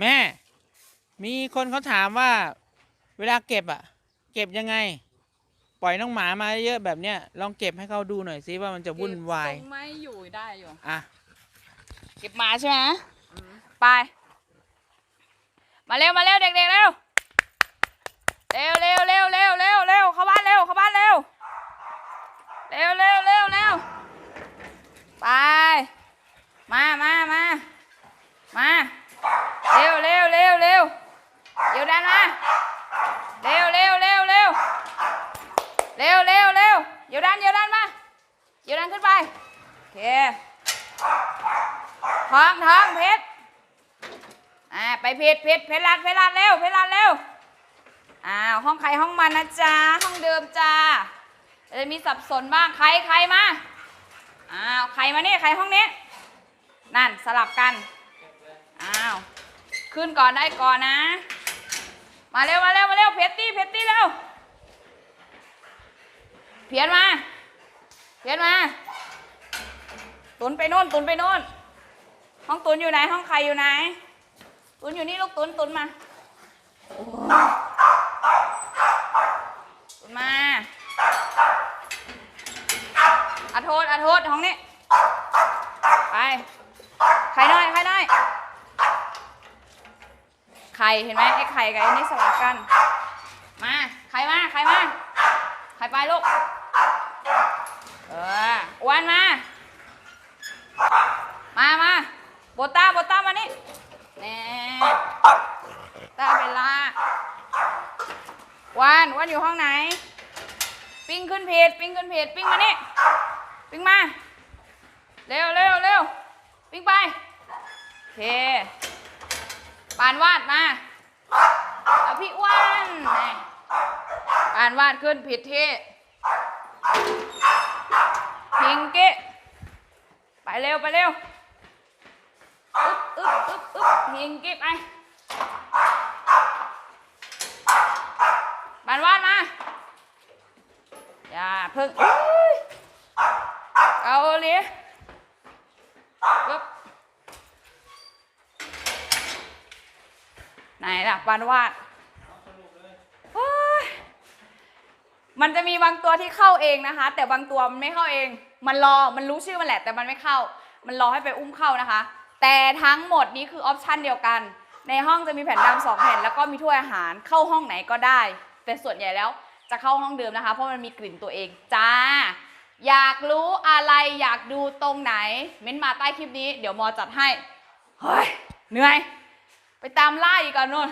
แม่ มีคนเขาถามว่า เวลาเก็บอะเก็บยังไง ปล่อยน้องหมามาเยอะแบบเนี้ยลองเก็บให้เขาดูหน่อยสิว่ามันจะวุ่นวายเก็บทรงไม่อยู่ได้อยู่ อะเก็บหมาใช่ไหมไป มาเร็วมาเร็วเด็กๆเร็วเร็วเร็วเร็วเร็วเร็วเร็วเข้าบ้านเร็วเข้าบ้านเร็วเร็วเร็วเร็วเร็วไป มามามามาเร็ วเร็วเร็วเร็วเดี๋ยวดันมาเร็วเร็วเร็วเร็วเร็วเร็วเร็วเดี๋ยวดันเดี๋ยวดันมาเดี๋ยวดันขึ้นไปโอเคทองทองเพชรอ่าไปเพชรเพชรเพชรลัดเพชรลัดเร็วเพชรลัดเร็วอ้าวห้องใครห้องมันนะจ๊ะห้องเดิมจ้าจะมีสับสนบ้างใครใครมาอ้าวใครมาเนี่ยใครห้องนี้นั่นสลับกันอ้าว ขึ้นก่อนได้ก่อนนะ มาเร็วมาเร็วมาเร็วเพชรตี้เพชรตี้เร็วเพียนมาเพียนมา ตุนไปโน่น ตุนไปโน่น ห้องตุนอยู่ไหน ห้องใครอยู่ไหน ตุนอยู่นี่ลูกตุนตุนมาโอ้ตุนมาอาโทษอาโทษห้องนี้ ไป ใครน้อยใครน้อยไข่เห็นไหมไอ้ไข่กับไอ้นี่สลับกัน มาใครมาใครมาใครไปลูก เอออ้วนมา มามาโบต้าโบต้ามานี่แน่ตาเบลล่าวันวันอยู่ห้องไหน ปิ้งขึ้นเพจปิ้งขึ้นเพจปิ้งมานี่ปิ้งมา เร็วเร็วเร็วปิ้งไปโอเค ปานวาดมาเอาพี่อ้วันปานวาดขึ้นผิดที่พิงกี้ไปเร็วไปเร็วอึ๊บอึ๊บอึ๊บอึ๊บพิงกี้ไปบานวาดมา อย่าเพิ่งเอาเลยปึ๊บ ไหนล่ะบานวาดมันจะมีบางตัวที่เข้าเองนะคะ แต่บางตัวมันไม่เข้าเอง มันรอมันรู้ชื่อมันแหละ แต่มันไม่เข้า มันรอให้ไปอุ้มเข้านะคะ แต่ทั้งหมดนี้คือออปชันเดียวกัน ในห้องจะมีแผ่นดำสองแผ่นแล้วก็มีถ้วยอาหารเข้าห้องไหนก็ได้ แต่ส่วนใหญ่แล้วจะเข้าห้องเดิมนะคะ เพราะมันมีกลิ่นตัวเองจ้า อยากรู้อะไรอยากดูตรงไหน เม้นมาใต้คลิปนี้ เดี๋ยวมอจัดให้เฮ้ยเหนื่อย ไปตามล่าอีกก่อนนู่น